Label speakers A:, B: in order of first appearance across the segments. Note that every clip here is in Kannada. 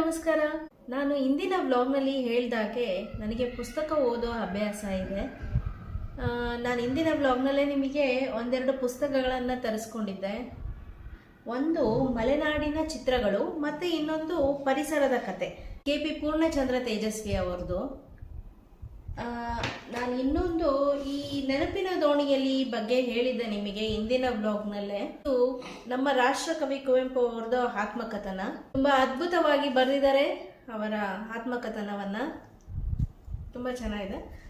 A: ನಮಸ್ಕಾರ. ನಾನು ಇಂದಿನ ವ್ಲಾಗ್ನಲ್ಲಿ ಹೇಳ್ದಾಗೆ ನನಗೆ ಪುಸ್ತಕ ಓದೋ ಅಭ್ಯಾಸ ಇದೆ. ನಾನು ಇಂದಿನ ವ್ಲಾಗ್ನಲ್ಲೇ ನಿಮಗೆ ಒಂದೆರಡು ಪುಸ್ತಕಗಳನ್ನು ತರಿಸ್ಕೊಂಡಿದ್ದೆ. ಒಂದು ಮಲೆನಾಡಿನ ಚಿತ್ರಗಳು ಮತ್ತು ಇನ್ನೊಂದು ಪರಿಸರದ ಕತೆ. ಕೆ ಪಿ ಪೂರ್ಣಚಂದ್ರ ತೇಜಸ್ವಿ ಅವರದು ನಾನು ಇನ್ನೊಂದು ಈ ನೆನಪಿನ ದೋಣಿಯಲ್ಲಿ ಬಗ್ಗೆ ಹೇಳಿದ್ದೆ ನಿಮಗೆ ಇಂದಿನ ಬ್ಲಾಗ್ನಲ್ಲೇ ಇದು ನಮ್ಮ ರಾಷ್ಟ್ರಕವಿ ಕುವೆಂಪು ಅವ್ರದ್ದು ಆತ್ಮಕಥನ. ತುಂಬಾ ಅದ್ಭುತವಾಗಿ ಬರೆದಿದ್ದಾರೆ ಅವರ ಆತ್ಮಕಥನವನ್ನ. ತುಂಬಾ ಚೆನ್ನಾಗಿದೆ.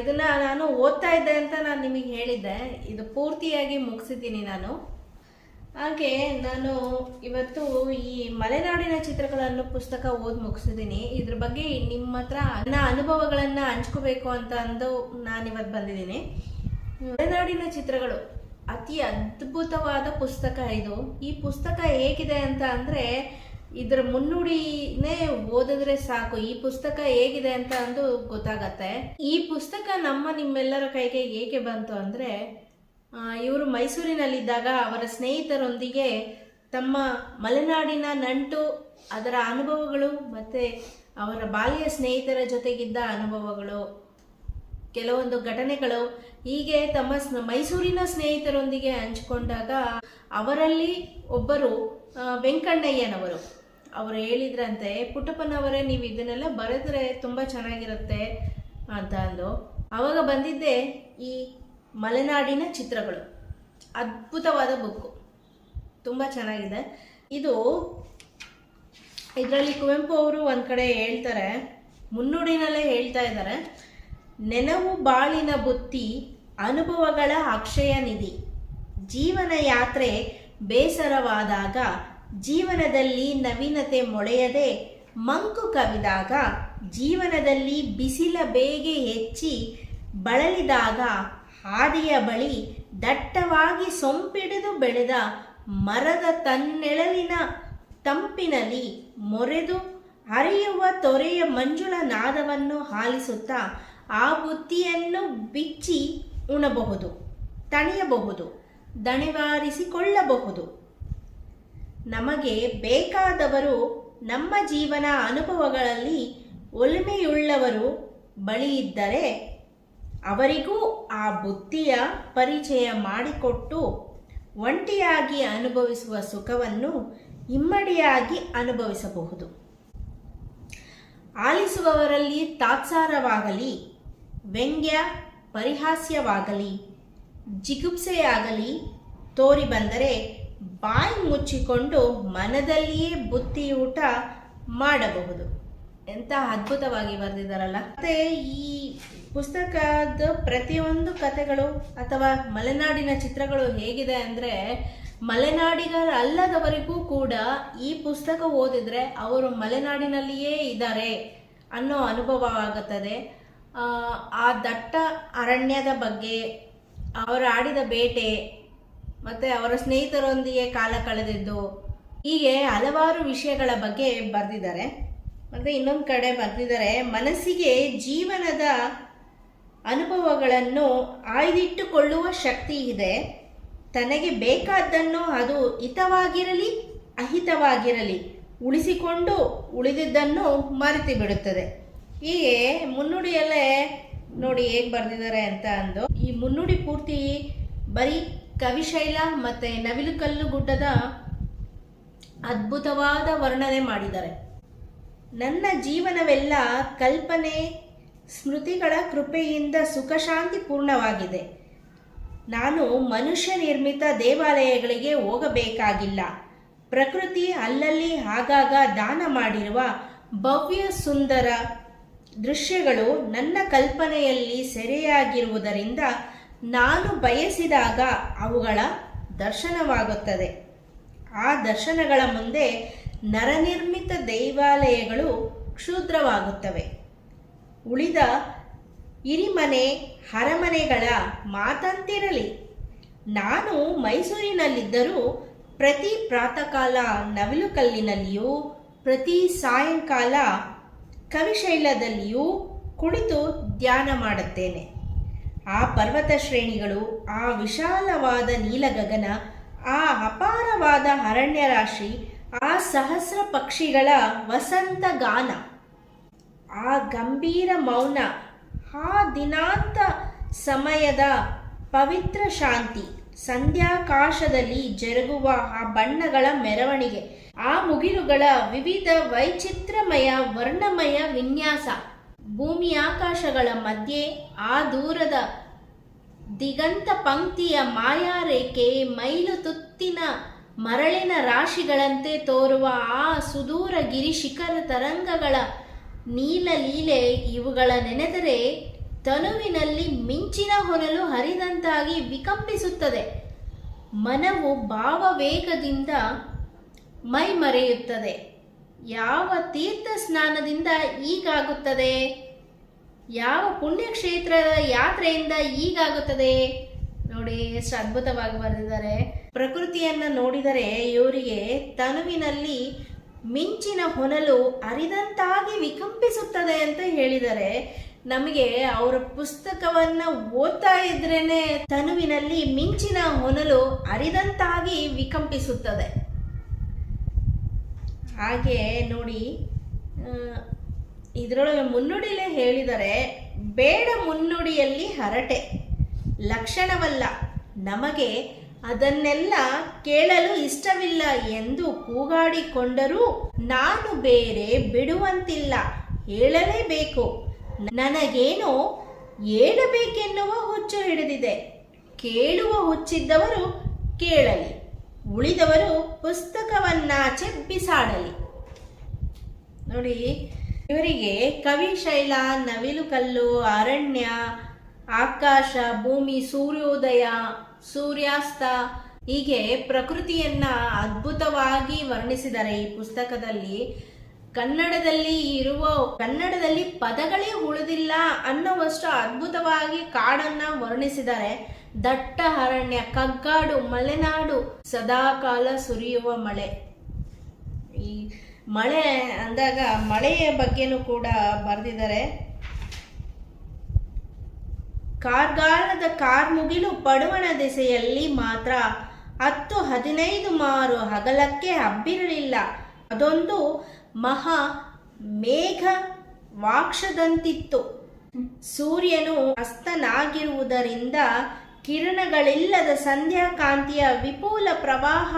A: ಇದನ್ನು ಇದನ್ನ ನಾನು ಓದ್ತಾ ಇದ್ದೆ ಅಂತ ನಾನು ನಿಮಗೆ ಹೇಳಿದ್ದೆ. ಇದು ಪೂರ್ತಿಯಾಗಿ ಮುಗಿಸಿದ್ದೀನಿ ನಾನು. ಹಾಗೆ ನಾನು ಇವತ್ತು ಈ ಮಲೆನಾಡಿನ ಚಿತ್ರಗಳನ್ನು ಪುಸ್ತಕ ಓದಿ ಮುಗಿಸಿದ್ದೀನಿ ಇದ್ರ ಬಗ್ಗೆ ನಿಮ್ಮ ಹತ್ರ ನನ್ನ ಅನುಭವಗಳನ್ನು ಹಂಚ್ಕೋಬೇಕು ಅಂತ ಅಂದು ನಾನು ಇವತ್ತು ಬಂದಿದ್ದೀನಿ ಮಲೆನಾಡಿನ ಚಿತ್ರಗಳು ಅತಿ ಅದ್ಭುತವಾದ ಪುಸ್ತಕ ಇದು. ಈ ಪುಸ್ತಕ ಹೇಗಿದೆ ಅಂತ ಅಂದರೆ ಇದರ ಮುನ್ನುಡಿನೇ ಓದಿದ್ರೆ ಸಾಕು. ಈ ಪುಸ್ತಕ ಹೇಗಿದೆ ಅಂತ ಅಂದು ಗೊತ್ತಾಗತ್ತೆ. ಈ ಪುಸ್ತಕ ನಮ್ಮ ನಿಮ್ಮೆಲ್ಲರ ಕೈಗೆ ಏಕೆ ಬಂತು ಅಂದರೆ ಇವರು ಮೈಸೂರಿನಲ್ಲಿದ್ದಾಗ ಅವರ ಸ್ನೇಹಿತರೊಂದಿಗೆ ತಮ್ಮ ಮಲೆನಾಡಿನ ನಂಟು, ಅದರ ಅನುಭವಗಳು ಮತ್ತು ಅವರ ಬಾಲ್ಯ ಸ್ನೇಹಿತರ ಜೊತೆಗಿದ್ದ ಅನುಭವಗಳು, ಕೆಲವೊಂದು ಘಟನೆಗಳು ಹೀಗೆ ತಮ್ಮ ಮೈಸೂರಿನ ಸ್ನೇಹಿತರೊಂದಿಗೆ ಹಂಚಿಕೊಂಡಾಗ ಅವರಲ್ಲಿ ಒಬ್ಬರು ವೆಂಕಣ್ಣಯ್ಯನವರು. ಅವರು ಹೇಳಿದ್ರಂತೆ, ಪುಟ್ಟಪ್ಪನವರೇ, ನೀವು ಇದನ್ನೆಲ್ಲ ಬರೆದ್ರೆ ತುಂಬ ಚೆನ್ನಾಗಿರುತ್ತೆ ಅಂತ ಅಂದು. ಅವಾಗ ಬಂದಿದ್ದೆ ಈ ಮಲೆನಾಡಿನ ಚಿತ್ರಗಳು. ಅದ್ಭುತವಾದ ಬುಕ್ಕು ತುಂಬ ಚೆನ್ನಾಗಿದೆ. ಇದು ಇದರಲ್ಲಿ ಕುವೆಂಪು ಅವರು ಒಂದು ಕಡೆ ಹೇಳ್ತಾರೆ, ಮುನ್ನುಡಿನಲ್ಲೇ ಹೇಳ್ತಾ ಇದ್ದಾರೆ, ನೆನವು ಬಾಳಿನ ಬುತ್ತಿ, ಅನುಭವಗಳ ಅಕ್ಷಯ ನಿಧಿ. ಜೀವನ ಯಾತ್ರೆ ಬೇಸರವಾದಾಗ, ಜೀವನದಲ್ಲಿ ನವೀನತೆ ಮೊಳೆಯದೆ, ಮಂಕು ಕವಿದಾಗ, ಜೀವನದಲ್ಲಿ ಬಿಸಿಲ ಬೇಗೆ ಹೆಚ್ಚಿ, ಬಳಲಿದಾಗ ಹಾದಿಯ ಬಳಿ ದಟ್ಟವಾಗಿ ಸೊಂಪಿಡಿದು ಬೆಳೆದ ಮರದ ತನ್ನೆಳಲಿನ ತಂಪಿನಲ್ಲಿ ಮೊರೆದು ಹರಿಯುವ ತೊರೆಯ ಮಂಜುಳ ನಾದವನ್ನು ಹಾಲಿಸುತ್ತಾ ಆ ಬುತ್ತಿಯನ್ನು ಬಿಚ್ಚಿ ಉಣಬಹುದು, ತಣಿಯಬಹುದು, ದಣಿವಾರಿಸಿಕೊಳ್ಳಬಹುದು. ನಮಗೆ ಬೇಕಾದವರು ನಮ್ಮ ಜೀವನ ಅನುಭವಗಳಲ್ಲಿ ಒಲ್ಮೆಯುಳ್ಳವರು ಬಳಿ ಇದ್ದರೆ ಅವರಿಗೂ ಆ ಬುದ್ಧಿಯ ಪರಿಚಯ ಮಾಡಿಕೊಟ್ಟು ಒಂಟಿಯಾಗಿ ಅನುಭವಿಸುವ ಸುಖವನ್ನು ಇಮ್ಮಡಿಯಾಗಿ ಅನುಭವಿಸಬಹುದು. ಆಲಿಸುವವರಲ್ಲಿ ತಾತ್ಸಾರವಾಗಲಿ, ವ್ಯಂಗ್ಯ ಪರಿಹಾಸ್ಯವಾಗಲಿ, ಜಿಗುಪ್ಸೆಯಾಗಲಿ ತೋರಿ ಬಂದರೆ ಬಾಯಿ ಮುಚ್ಚಿಕೊಂಡು ಮನದಲ್ಲಿಯೇ ಬುತ್ತಿಯೂಟ ಮಾಡಬಹುದು. ಎಂತ ಅದ್ಭುತವಾಗಿ ಬರೆದಿದ್ದಾರಲ್ಲ. ಮತ್ತೆ ಈ ಪುಸ್ತಕದ ಪ್ರತಿಯೊಂದು ಕಥೆಗಳು ಅಥವಾ ಮಲೆನಾಡಿನ ಚಿತ್ರಗಳು ಹೇಗಿದೆ ಅಂದರೆ ಮಲೆನಾಡಿಗರಲ್ಲದವರಿಗೂ ಕೂಡ ಈ ಪುಸ್ತಕ ಓದಿದ್ರೆ ಅವರು ಮಲೆನಾಡಿನಲ್ಲಿಯೇ ಇದ್ದಾರೆ ಅನ್ನೋ ಅನುಭವ ಆಗುತ್ತದೆ. ಆ ದಟ್ಟ ಅರಣ್ಯದ ಬಗ್ಗೆ, ಅವರು ಆಡಿದ ಬೇಟೆ ಮತ್ತು ಅವರ ಸ್ನೇಹಿತರೊಂದಿಗೆ ಕಾಲ ಕಳೆದಿದ್ದು ಹೀಗೆ ಹಲವಾರು ವಿಷಯಗಳ ಬಗ್ಗೆ ಬರೆದಿದ್ದಾರೆ. ಮತ್ತು ಇನ್ನೊಂದು ಕಡೆ ಬರೆದಿದ್ದಾರೆ, ಮನಸ್ಸಿಗೆ ಜೀವನದ ಅನುಭವಗಳನ್ನು ಆಯ್ದಿಟ್ಟುಕೊಳ್ಳುವ ಶಕ್ತಿ ಇದೆ. ತನಗೆ ಬೇಕಾದ್ದನ್ನು ಅದು ಹಿತವಾಗಿರಲಿ, ಅಹಿತವಾಗಿರಲಿ, ಉಳಿಸಿಕೊಂಡು ಉಳಿದಿದ್ದನ್ನು ಮರೆತು ಬಿಡುತ್ತದೆ ಹೀಗೆ ಮುನ್ನುಡಿಯಲ್ಲೇ ನೋಡಿ ಹೇಗೆ ಬರೆದಿದ್ದಾರೆ ಅಂತ ಅಂದು, ಈ ಮುನ್ನುಡಿ ಪೂರ್ತಿ ಬರೀ ಕವಿಶೈಲ ಮತ್ತು ನವಿಲುಕಲ್ಲು ಗುಡ್ಡದ ಅದ್ಭುತವಾದ ವರ್ಣನೆ ಮಾಡಿದ್ದಾರೆ. ನನ್ನ ಜೀವನವೆಲ್ಲ ಕಲ್ಪನೆ ಸ್ಮೃತಿಗಳ ಕೃಪೆಯಿಂದ ಸುಖಶಾಂತಿ ಪೂರ್ಣವಾಗಿದೆ. ನಾನು ಮನುಷ್ಯ ನಿರ್ಮಿತ ದೇವಾಲಯಗಳಿಗೆ ಹೋಗಬೇಕಾಗಿಲ್ಲ. ಪ್ರಕೃತಿ ಅಲ್ಲಲ್ಲಿ ಆಗಾಗ ದಾನ ಮಾಡಿರುವ ಭವ್ಯ ಸುಂದರ ದೃಶ್ಯಗಳು ನನ್ನ ಕಲ್ಪನೆಯಲ್ಲಿ ಸೆರೆಯಾಗಿರುವುದರಿಂದ ನಾನು ಬಯಸಿದಾಗ ಅವುಗಳ ದರ್ಶನವಾಗುತ್ತದೆ. ಆ ದರ್ಶನಗಳ ಮುಂದೆ ನರನಿರ್ಮಿತ ದೇವಾಲಯಗಳು ಕ್ಷುದ್ರವಾಗುತ್ತವೆ. ಉಳಿದ ಇರಿಮನೆ ಅರಮನೆಗಳ ಮಾತಂತಿರಲಿ. ನಾನು ಮೈಸೂರಿನಲ್ಲಿದ್ದರೂ ಪ್ರತಿ ಪ್ರಾತಃಕಾಲ ನವಿಲುಕಲ್ಲಿನಲ್ಲಿಯೂ, ಪ್ರತಿ ಸಾಯಂಕಾಲ ಕವಿಶೈಲದಲ್ಲಿಯೂ ಕುಳಿತು ಧ್ಯಾನ ಮಾಡುತ್ತೇನೆ. ಆ ಪರ್ವತ ಶ್ರೇಣಿಗಳು, ಆ ವಿಶಾಲವಾದ ನೀಲಗಗನ, ಆ ಅಪಾರವಾದ ಅರಣ್ಯ ರಾಶಿ ಆ ಸಹಸ್ರ ಪಕ್ಷಿಗಳ ವಸಂತ ಗಾನ. ಆ ಗಂಭೀರ ಮೌನ, ಆ ದಿನಾಂತ ಸಮಯದ ಪವಿತ್ರ ಶಾಂತಿ ಸಂಧ್ಯಾಕಾಶದಲ್ಲಿ ಜರುಗುವ ಆ ಬಣ್ಣಗಳ ಮೆರವಣಿಗೆ, ಆ ಮುಗಿಲುಗಳ ವಿವಿಧ ವೈಚಿತ್ರಮಯ, ವರ್ಣಮಯ ವಿನ್ಯಾಸ. ಭೂಮಿ ಆಕಾಶಗಳ ಮಧ್ಯೆ, ಆ ದೂರದ ದಿಗಂತ ಪಂಕ್ತಿಯ ಮಾಯಾರೇಖೆ ಮೈಲು ತುತ್ತಿನ ಮರಳಿನ ರಾಶಿಗಳಂತೆ ತೋರುವ ಆ ಸುದೂರ ಗಿರಿ ಶಿಖರ ತರಂಗಗಳ ನೀಲ ಲೀಲೆ ಇವುಗಳ ನೆನೆದರೆ ತನುವಿನಲ್ಲಿ ಮಿಂಚಿನ ಹೊನಲು ಹರಿದಂತಾಗಿ ವಿಕಂಪಿಸುತ್ತದೆ. ಮನವು ಭಾವವೇಗದಿಂದ ಮೈ ಮರೆಯುತ್ತದೆ ಯಾವ ತೀರ್ಥ ಸ್ನಾನದಿಂದ ಈಗಾಗುತ್ತದೆ ಯಾವ ಪುಣ್ಯಕ್ಷೇತ್ರದ ಯಾತ್ರೆಯಿಂದ ಈಗಾಗುತ್ತದೆ ನೋಡಿ, ಎಷ್ಟು ಅದ್ಭುತವಾಗಿ ಬರೆದಿದ್ದಾರೆ. ಪ್ರಕೃತಿಯನ್ನ ನೋಡಿದರೆ ಇವರಿಗೆ ತನುವಿನಲ್ಲಿ ಮಿಂಚಿನ ಹೊನಲು ಅರಿದಂತಾಗಿ ವಿಕಂಪಿಸುತ್ತದೆ ಅಂತ ಹೇಳಿದರೆ ನಮಗೆ ಅವರ ಪುಸ್ತಕವನ್ನ ಓದ್ತಾ ಇದ್ರೇನೆ ತನುವಿನಲ್ಲಿ ಮಿಂಚಿನ ಹೊನಲು ಅರಿದಂತಾಗಿ ವಿಕಂಪಿಸುತ್ತದೆ. ಹಾಗೆ ನೋಡಿ ಇದರೊಳಗೆ ಮುನ್ನುಡಿಲೇ ಹೇಳಿದರೆ ಬೇಡ ಮುನ್ನುಡಿಯಲ್ಲಿ ಹರಟೆ. ಲಕ್ಷಣವಲ್ಲ, ನಮಗೆ ಅದನ್ನೆಲ್ಲ ಕೇಳಲು ಇಷ್ಟವಿಲ್ಲ ಎಂದು ಕೂಗಾಡಿಕೊಂಡರೂ ನಾನು ಬೇರೆ ಬಿಡುವಂತಿಲ್ಲ. ಹೇಳಲೇಬೇಕು. ನನಗೇನೋ ಹೇಳಬೇಕೆನ್ನುವ ಹುಚ್ಚು ಹಿಡಿದಿದೆ. ಕೇಳುವ ಹುಚ್ಚಿದ್ದವರು ಕೇಳಲಿ. ಉಳಿದವರು ಪುಸ್ತಕವನ್ನಾಚೆ ಬಿಸಾಡಲಿ. ನೋಡಿ, ಇವರಿಗೆ ಕವಿ ಶೈಲ, ನವಿಲು ಕಲ್ಲು, ಅರಣ್ಯ, ಆಕಾಶ, ಭೂಮಿ, ಸೂರ್ಯೋದಯ ಸೂರ್ಯಾಸ್ತ. ಹೀಗೆ ಪ್ರಕೃತಿಯನ್ನ ಅದ್ಭುತವಾಗಿ ವರ್ಣಿಸಿದ್ದಾರೆ ಈ ಪುಸ್ತಕದಲ್ಲಿ, ಕನ್ನಡದಲ್ಲಿ ಇರುವ, ಕನ್ನಡದಲ್ಲಿ ಪದಗಳೇ ಉಳಿದಿಲ್ಲ ಅನ್ನೋವಷ್ಟು ಅದ್ಭುತವಾಗಿ ಕಾಡನ್ನ ವರ್ಣಿಸಿದ್ದಾರೆ ದಟ್ಟ ಅರಣ್ಯ, ಕಗ್ಗಾಡು, ಮಲೆನಾಡು ಸದಾಕಾಲ ಸುರಿಯುವ ಮಳೆ. ಈ ಮಳೆ ಅಂದಾಗ ಮಳೆಯ ಬಗ್ಗೆನೂ ಕೂಡ ಬರೆದಿದ್ದಾರೆ. ಕಾರ್ಗಾಲದ ಕಾರ್ಮುಗಿಲು ಪಡುವಣ ದಿಸೆಯಲ್ಲಿ ಮಾತ್ರ ಹತ್ತು ಹದಿನೈದು ಮಾರು ಹಗಲಕ್ಕೆ ಹಬ್ಬಿರಲಿಲ್ಲ. ಅದೊಂದು ಮಹಾ ಮೇಘ ವಾಕ್ಷದಂತಿತ್ತು. ಸೂರ್ಯನು ಅಸ್ತನಾಗಿರುವುದರಿಂದ ಕಿರಣಗಳಿಲ್ಲದ ಸಂಧ್ಯಾಕಾಂತಿಯ ವಿಪುಲ ಪ್ರವಾಹ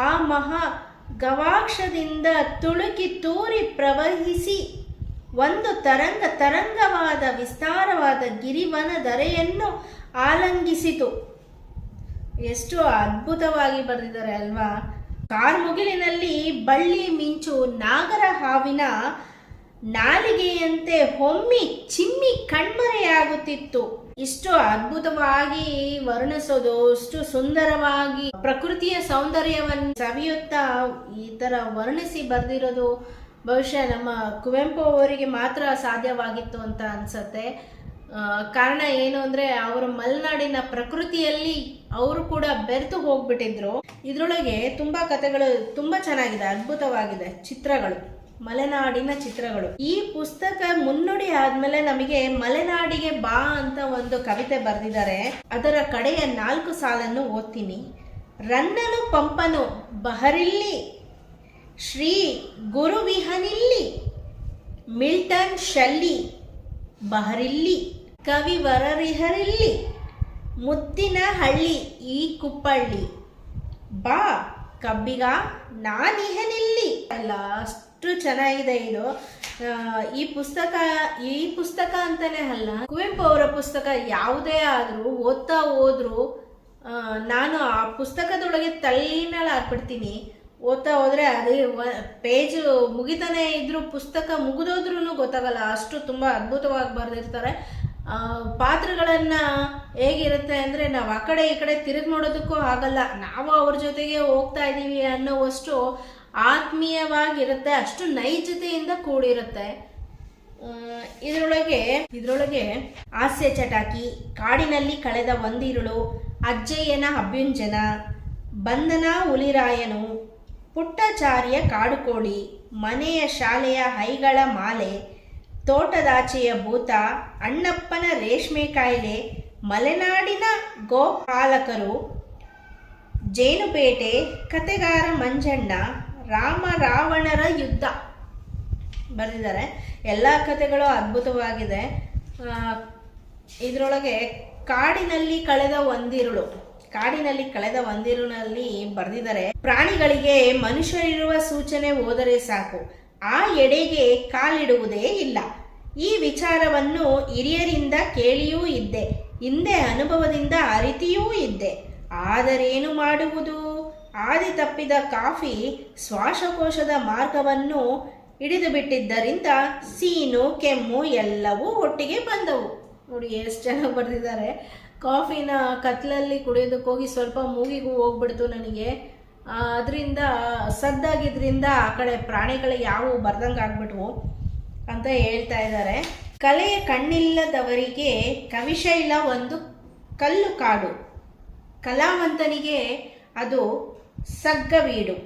A: ಆ ಮಹಾ ಗವಾಕ್ಷದಿಂದ ತುಳುಕಿ ತೂರಿ ಪ್ರವಹಿಸಿ. ಒಂದು ತರಂಗ ತರಂಗವಾದ ವಿಸ್ತಾರವಾದ ಗಿರಿವನ ದರೆಯನ್ನು ಆಲಂಗಿಸಿತು. ಎಷ್ಟು ಅದ್ಭುತವಾಗಿ ಬರೆದಿದ್ದಾರೆ ಅಲ್ವಾ? ಕಾರ್ಮುಗಿಲಿನಲ್ಲಿ ಬಳ್ಳಿ ಮಿಂಚು ನಾಗರ ಹಾವಿನ ನಾಲಿಗೆಯಂತೆ ಹೊಮ್ಮಿ ಚಿಮ್ಮಿ ಕಣ್ಮರೆಯಾಗುತ್ತಿತ್ತು. ಇಷ್ಟು ಅದ್ಭುತವಾಗಿ ವರ್ಣಿಸೋದು ಇಷ್ಟು ಸುಂದರವಾಗಿ ಪ್ರಕೃತಿಯ ಸೌಂದರ್ಯವನ್ನು ಸವಿಯುತ್ತಾ ಈ ತರ ವರ್ಣಿಸಿ ಬರೆದಿರೋದು ಬಹುಶಃ ನಮ್ಮ ಕುವೆಂಪು ಅವರಿಗೆ ಮಾತ್ರ ಸಾಧ್ಯವಾಗಿತ್ತು ಅಂತ ಅನ್ಸತ್ತೆ. ಕಾರಣ ಏನು ಅಂದ್ರೆ ಅವರ ಮಲೆನಾಡಿನ ಪ್ರಕೃತಿಯಲ್ಲಿ ಅವರು ಕೂಡ ಬೆರೆತು ಹೋಗ್ಬಿಟ್ಟಿದ್ರು. ಇದ್ರೊಳಗೆ ತುಂಬಾ ಕಥೆಗಳು ತುಂಬಾ ಚೆನ್ನಾಗಿದೆ, ಅದ್ಭುತವಾಗಿದೆ. ಚಿತ್ರಗಳು, ಮಲೆನಾಡಿನ ಚಿತ್ರಗಳು. ಈ ಪುಸ್ತಕ ಮುನ್ನುಡಿ ಆದ್ಮೇಲೆ ನಮಗೆ ಮಲೆನಾಡಿಗೆ ಬಾ ಅಂತ ಒಂದು ಕವಿತೆ ಬರೆದಿದ್ದಾರೆ. ಅದರ ಕಡೆಯ ನಾಲ್ಕು ಸಾಲನ್ನು ಓದ್ತೀನಿ. ರನ್ನನು ಪಂಪನು ಬಹರಿಲ್ಲಿ ಶ್ರೀ ಗುರುವಿಹನಿಲ್ಲಿ, ಮಿಲ್ಟನ್ ಶಲ್ಲಿ, ಬಹರಿಲ್ಲಿ ಕವಿ ವರರಿಹರಿಲ್ಲಿ ಮುತ್ತಿನ ಹಳ್ಳಿ ಈ ಕುಪ್ಪಳ್ಳಿ, ಬಾ ಕಬ್ಬಿಗ ನಾನಿಹನಿಲ್ಲಿ. ಅಲ್ಲ ಅಷ್ಟು ಚೆನ್ನಾಗಿದೆ ಇದು. ಈ ಪುಸ್ತಕ ಈ ಪುಸ್ತಕ ಅಂತಾನೆ ಅಲ್ಲ, ಕುವೆಂಪು ಅವರ ಪುಸ್ತಕ ಯಾವುದೇ ಆದರೂ ಓದ್ತಾ ಹೋದ್ರು ನಾನು ಆ ಪುಸ್ತಕದೊಳಗೆ ತಲ್ಲೀನಲಾಗ್ಬಿಡ್ತೀನಿ ಓದ್ತಾ ಹೋದ್ರೆ ಅದೇ ಪೇಜ್ ಮುಗಿತಾನೆ ಇದ್ರು ಪುಸ್ತಕ ಮುಗಿದೋದ್ರೂ ಗೊತ್ತಾಗಲ್ಲ. ಅಷ್ಟು ತುಂಬಾ ಅದ್ಭುತವಾಗಿ ಬರೆದಿರ್ತಾರೆ ಪಾತ್ರಗಳನ್ನ ಹೇಗಿರುತ್ತೆ ಅಂದ್ರೆ ನಾವು ಆ ಕಡೆ ಈ ಕಡೆ ತಿರುಗಿ ನೋಡೋದಕ್ಕೂ ಆಗಲ್ಲ. ನಾವು ಅವ್ರ ಜೊತೆಗೆ ಹೋಗ್ತಾ ಇದ್ದೀವಿ ಅನ್ನೋವಷ್ಟು ಆತ್ಮೀಯವಾಗಿರುತ್ತೆ. ಅಷ್ಟು ನೈಜತೆಯಿಂದ ಕೂಡಿರುತ್ತೆ. ಇದರೊಳಗೆ ಇದರೊಳಗೆ ಹಾಸ್ಯ ಚಟಾಕಿ, ಕಾಡಿನಲ್ಲಿ ಕಳೆದ ಒಂದಿರುಳು, ಅಜ್ಜಯ್ಯನ ಅಭ್ಯುಂಜನ, ಬಂಧನ ಹುಲಿರಾಯನು ಪುಟ್ಟಚಾರಿಯ ಕಾಡುಕೋಳಿ, ಮನೆಯ ಶಾಲೆಯ ಹೈಗಳ ಮಾಲೆ, ತೋಟದಾಚೆಯ ಭೂತ, ಅಣ್ಣಪ್ಪನ ರೇಷ್ಮೆ ಕಾಯಿಲೆ, ಮಲೆನಾಡಿನ ಗೋಪಾಲಕರು, ಜೇನುಪೇಟೆ, ಕತೆಗಾರ ಮಂಜಣ್ಣ, ರಾಮ ರಾವಣರ ಯುದ್ಧ. ಬರೆದಿದ್ದಾರೆ. ಎಲ್ಲ ಕತೆಗಳು ಅದ್ಭುತವಾಗಿದೆ. ಇದರೊಳಗೆ ಕಾಡಿನಲ್ಲಿ ಕಳೆದ ಒಂದಿರುಳು. ಕಾಡಿನಲ್ಲಿ ಕಳೆದ ಒಂದಿರುನಲ್ಲಿ ಬರೆದಿದ್ದಾರೆ. ಪ್ರಾಣಿಗಳಿಗೆ ಮನುಷ್ಯರಿರುವ ಸೂಚನೆ ಹೋದರೆ ಸಾಕು. ಆ ಎಡೆಗೆ ಕಾಲಿಡುವುದೇ ಇಲ್ಲ. ಈ ವಿಚಾರವನ್ನು ಹಿರಿಯರಿಂದ ಕೇಳಿಯೂ ಇದ್ದೆ. ಹಿಂದೆ ಅನುಭವದಿಂದ ಅರಿತಿಯೂ ಇದ್ದೆ. ಆದರೇನು ಮಾಡುವುದು? ಆದಿ ತಪ್ಪಿದ ಕಾಫಿ ಶ್ವಾಸಕೋಶದ ಮಾರ್ಗವನ್ನು ಹಿಡಿದು ಬಿಟ್ಟಿದ್ದರಿಂದ ಸೀನು, ಕೆಮ್ಮು ಎಲ್ಲವೂ ಒಟ್ಟಿಗೆ ಬಂದವು. ನೋಡಿ, ಎಷ್ಟು ಚೆನ್ನಾಗಿ ಬರೆದಿದ್ದಾರೆ. ಕಾಫಿನ ಕತ್ಲಲ್ಲಿ ಕುಡಿಯೋದಕ್ಕೆ ಹೋಗಿ ಸ್ವಲ್ಪ ಮೂಗಿಗೂ ಹೋಗ್ಬಿಡ್ತು ನನಗೆ. ಅದರಿಂದ ಸದ್ದಾಗಿದ್ದರಿಂದ ಆ ಕಡೆ ಪ್ರಾಣಿಗಳು ಯಾವುವು ಬರ್ದಂಗೆ ಆಗ್ಬಿಟ್ವು ಅಂತ ಹೇಳ್ತಾ ಇದ್ದಾರೆ. ಕಲೆಯ ಕಣ್ಣಿಲ್ಲದವರಿಗೆ ಕವಿಶೈಲ ಒಂದು ಕಲ್ಲು ಕಾಡು. ಕಲಾವಂತನಿಗೆ ಅದು ಸಗ್ಗವೀಡು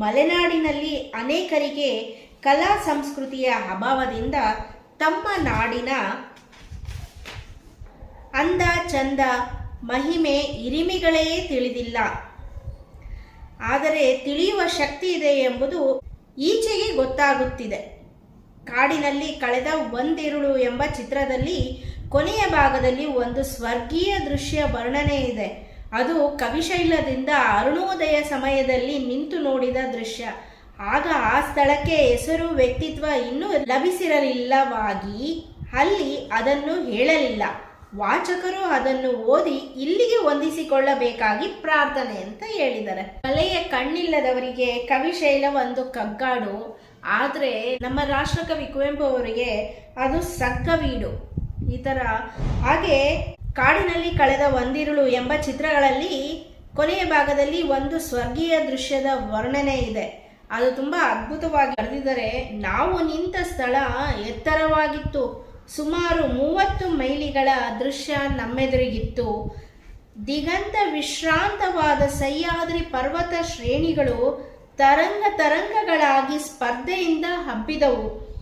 A: ಮಲೆನಾಡಿನಲ್ಲಿ ಅನೇಕರಿಗೆ ಕಲಾ ಸಂಸ್ಕೃತಿಯ ಅಭಾವದಿಂದ ತಮ್ಮ ನಾಡಿನ ಅಂದ ಚಂದ ಮಹಿಮೆ ಇರಿಮಿಗಳೇ ತಿಳಿದಿಲ್ಲ. ಆದರೆ ತಿಳಿಯುವ ಶಕ್ತಿ ಇದೆ ಎಂಬುದು ಈಚೆಗೆ ಗೊತ್ತಾಗುತ್ತಿದೆ. ಕಾಡಿನಲ್ಲಿ ಕಳೆದ ಒಂದಿರುಳು ಎಂಬ ಚಿತ್ರದಲ್ಲಿ ಕೊನೆಯ ಭಾಗದಲ್ಲಿ ಒಂದು ಸ್ವರ್ಗೀಯ ದೃಶ್ಯ ವರ್ಣನೆ ಇದೆ. ಅದು ಕವಿಶೈಲದಿಂದ ಅರುಣೋದಯ ಸಮಯದಲ್ಲಿ ನಿಂತು ನೋಡಿದ ದೃಶ್ಯ. ಆಗ ಆ ಸ್ಥಳಕ್ಕೆ ಹೆಸರು, ವ್ಯಕ್ತಿತ್ವ ಇನ್ನೂ ಲಭಿಸಿರಲಿಲ್ಲವಾಗಿ ಅಲ್ಲಿ ಅದನ್ನು ಹೇಳಲಿಲ್ಲ. ವಾಚಕರು ಅದನ್ನು ಓದಿ ಇಲ್ಲಿಗೆ ಹೊಂದಿಸಿಕೊಳ್ಳಬೇಕಾಗಿ ಪ್ರಾರ್ಥನೆ ಅಂತ ಹೇಳಿದ್ದಾರೆ. ಕಲೆಯ ಕಣ್ಣಿಲ್ಲದವರಿಗೆ ಕವಿಶೈಲ ಒಂದು ಕಗ್ಗಾಡು. ಆದರೆ ನಮ್ಮ ರಾಷ್ಟ್ರಕವಿ ಕುವೆಂಪು ಅವರಿಗೆ ಅದು ಸಕ್ಕವೀಡು ಈ ಥರ ಹಾಗೆ ಕಾಡಿನಲ್ಲಿ ಕಳೆದ ಒಂದಿರುಳು ಎಂಬ ಚಿತ್ರಗಳಲ್ಲಿ ಕೊನೆಯ ಭಾಗದಲ್ಲಿ ಒಂದು ಸ್ವರ್ಗೀಯ ದೃಶ್ಯದ ವರ್ಣನೆ ಇದೆ. ಅದು ತುಂಬ ಅದ್ಭುತವಾಗಿ ಬರೆದಿದ್ದಾರೆ. ನಾವು ನಿಂತ ಸ್ಥಳ ಎತ್ತರವಾಗಿತ್ತು. ಸುಮಾರು ಮೂವತ್ತು ಮೈಲಿಗಳ ದೃಶ್ಯ ನಮ್ಮೆದುರಿಗಿತ್ತು. ದಿಗಂತ ವಿಶ್ರಾಂತವಾದ ಸಹ್ಯಾದ್ರಿ ಪರ್ವತ ಶ್ರೇಣಿಗಳು ತರಂಗ ತರಂಗಗಳಾಗಿ ಸ್ಪರ್ಧೆಯಿಂದ ಹಬ್ಬಿದವು.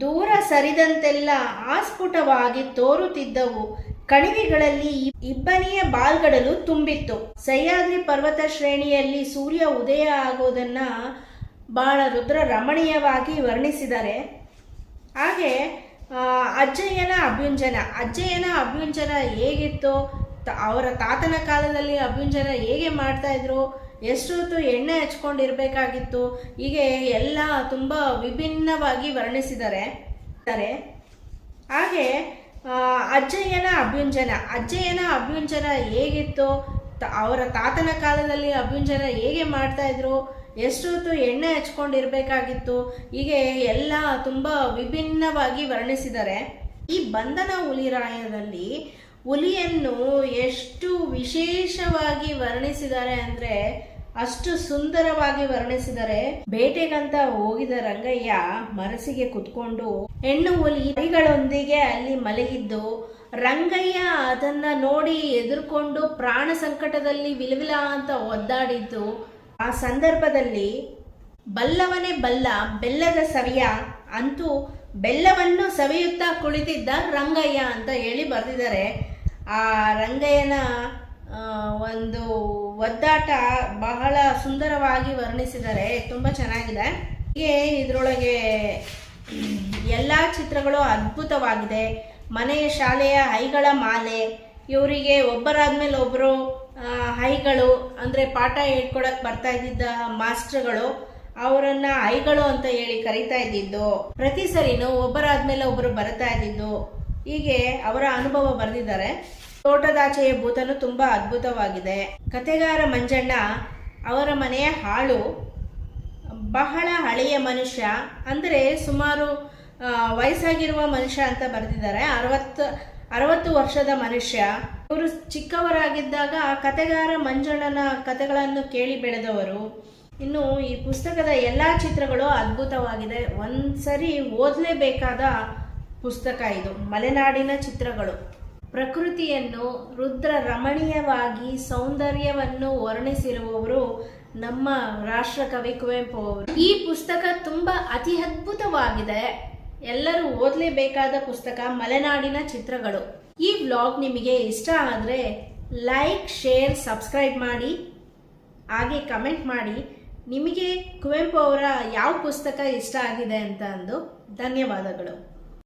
A: ದೂರ ಸರಿದಂತೆಲ್ಲ ಆಸ್ಫುಟವಾಗಿ ತೋರುತ್ತಿದ್ದವು. ಕಣಿವೆಗಳಲ್ಲಿ ಇಬ್ಬನಿಯ ಬಾಲ್ಗಡಲು ತುಂಬಿತ್ತು. ಸಹ್ಯಾದ್ರಿ ಪರ್ವತ ಶ್ರೇಣಿಯಲ್ಲಿ ಸೂರ್ಯ ಉದಯ ಆಗೋದನ್ನ ಬಹಳ ರುದ್ರ ರಮಣೀಯವಾಗಿ ವರ್ಣಿಸಿದ್ದಾರೆ ಹಾಗೆ ಅಜ್ಜಯ್ಯನ ಅಭ್ಯುಂಜನ. ಅಜ್ಜಯ್ಯನ ಅಭ್ಯುಂಜನ ಹೇಗಿತ್ತು? ಅವರ ತಾತನ ಕಾಲದಲ್ಲಿ ಅಭ್ಯುಂಜನ ಹೇಗೆ ಮಾಡ್ತಾ ಇದ್ರು? ಎಷ್ಟೊತ್ತು ಎಣ್ಣೆ ಹಚ್ಕೊಂಡಿರ್ಬೇಕಾಗಿತ್ತು? ಹೀಗೆ ಎಲ್ಲ ತುಂಬ ವಿಭಿನ್ನವಾಗಿ ವರ್ಣಿಸಿದ್ದಾರೆ. ಹಾಗೆ ಅಜ್ಜಯ್ಯನ ಅಭ್ಯುಂಜನ. ಅಜ್ಜಯ್ಯನ ಅಭ್ಯುಂಜನ ಹೇಗಿತ್ತು? ಅವರ ತಾತನ ಕಾಲದಲ್ಲಿ ಅಭ್ಯುಂಜನ ಹೇಗೆ ಮಾಡ್ತಾ ಇದ್ರು? ಎಷ್ಟೊತ್ತು ಎಣ್ಣೆ ಹಚ್ಕೊಂಡಿರ್ಬೇಕಾಗಿತ್ತು. ಹೀಗೆ ಎಲ್ಲ ತುಂಬ ವಿಭಿನ್ನವಾಗಿ ವರ್ಣಿಸಿದ್ದಾರೆ ಈ ಬಂಧನ ಹುಲಿರಾಯದಲ್ಲಿ ಹುಲಿಯನ್ನು ಎಷ್ಟು ವಿಶೇಷವಾಗಿ ವರ್ಣಿಸಿದ್ದಾರೆ ಅಂದ್ರೆ, ಅಷ್ಟು ಸುಂದರವಾಗಿ ವರ್ಣಿಸಿದರೆ, ಬೇಟೆಗಂತ ಹೋಗಿದ ರಂಗಯ್ಯ ಮನಸ್ಸಿಗೆ ಕುತ್ಕೊಂಡು ಹೆಣ್ಣು ಹುಲಿ ಹುಲಿಗಳೊಂದಿಗೆ ಅಲ್ಲಿ ಮಲಗಿದ್ದು, ರಂಗಯ್ಯ ಅದನ್ನ ನೋಡಿ ಎದುರ್ಕೊಂಡು ಪ್ರಾಣ ಸಂಕಟದಲ್ಲಿ ವಿಲವಿಲ ಅಂತ ಒದ್ದಾಡಿದ್ದು ಆ ಸಂದರ್ಭದಲ್ಲಿ ಬಲ್ಲವನೇ ಬಲ್ಲ, ಬೆಲ್ಲದ ಸವಿಯ, ಅಂತೂ ಬೆಲ್ಲವನ್ನು ಸವಿಯುತ್ತಾ ಕುಳಿತಿದ್ದ ರಂಗಯ್ಯ ಅಂತ ಹೇಳಿ ಬರೆದಿದ್ದಾರೆ. ಆ ರಂಗಯ್ಯನ ಒಂದು ಒದ್ದಾಟ ಬಹಳ ಸುಂದರವಾಗಿ ವರ್ಣಿಸಿದ್ದಾರೆ. ತುಂಬ ಚೆನ್ನಾಗಿದೆ. ಹೀಗೆ ಇದರೊಳಗೆ ಎಲ್ಲ ಚಿತ್ರಗಳು ಅದ್ಭುತವಾಗಿದೆ. ಮನೆಯ ಶಾಲೆಯ ಹೈಗಳ ಮಾಲೆ, ಇವರಿಗೆ ಒಬ್ಬರಾದ್ಮೇಲೆ ಒಬ್ಬರು ಹೈಗಳು, ಅಂದರೆ ಪಾಠ ಹೇಳ್ಕೊಡಕ್ ಬರ್ತಾ ಇದ್ದಿದ್ದ ಮಾಸ್ಟರ್ಗಳು, ಅವರನ್ನ ಹೈಗಳು ಅಂತ ಹೇಳಿ ಕರಿತಾ ಇದ್ದಿದ್ದು. ಪ್ರತಿ ಸರಿನು ಒಬ್ಬರಾದ್ಮೇಲೆ ಒಬ್ಬರು ಬರ್ತಾ ಇದ್ದಿದ್ದು. ಹೀಗೆ ಅವರ ಅನುಭವ ಬರೆದಿದ್ದಾರೆ. ತೋಟದಾಚೆಯ ಭೂತನು ತುಂಬಾ ಅದ್ಭುತವಾಗಿದೆ. ಕತೆಗಾರ ಮಂಜಣ್ಣ ಅವರ ಮನೆಯ ಹಾಳು, ಬಹಳ ಹಳೆಯ ಮನುಷ್ಯ, ಅಂದರೆ ಸುಮಾರು ವಯಸ್ಸಾಗಿರುವ ಮನುಷ್ಯ ಅಂತ ಬರೆದಿದ್ದಾರೆ. ಅರವತ್ತು ಅರವತ್ತು ವರ್ಷದ ಮನುಷ್ಯ. ಇವರು ಚಿಕ್ಕವರಾಗಿದ್ದಾಗ ಕತೆಗಾರ ಮಂಜಣ್ಣನ ಕತೆಗಳನ್ನು ಕೇಳಿ ಬೆಳೆದವರು. ಇನ್ನು ಈ ಪುಸ್ತಕದ ಎಲ್ಲ ಚಿತ್ರಗಳು ಅದ್ಭುತವಾಗಿದೆ. ಒಂದ್ಸರಿ ಓದಲೇಬೇಕಾದ ಪುಸ್ತಕ ಇದು. ಮಲೆನಾಡಿನ ಚಿತ್ರಗಳು. ಪ್ರಕೃತಿಯನ್ನು ರುದ್ರ ರಮಣೀಯವಾಗಿ ಸೌಂದರ್ಯವನ್ನು ವರ್ಣಿಸಿರುವವರು ನಮ್ಮ ರಾಷ್ಟ್ರಕವಿ ಕುವೆಂಪು ಅವರು. ಈ ಪುಸ್ತಕ ತುಂಬ ಅತಿ ಅದ್ಭುತವಾಗಿದೆ. ಎಲ್ಲರೂ ಓದಲೇಬೇಕಾದ ಪುಸ್ತಕ ಮಲೆನಾಡಿನ ಚಿತ್ರಗಳು. ಈ ವ್ಲಾಗ್ ನಿಮಗೆ ಇಷ್ಟ ಆದರೆ ಲೈಕ್ ಶೇರ್ ಸಬ್ಸ್ಕ್ರೈಬ್ ಮಾಡಿ, ಹಾಗೆ ಕಮೆಂಟ್ ಮಾಡಿ. ನಿಮಗೆ ಕುವೆಂಪು ಅವರ ಯಾವ ಪುಸ್ತಕ ಇಷ್ಟ ಆಗಿದೆ ಅಂತ ಅಂದು ಧನ್ಯವಾದಗಳು.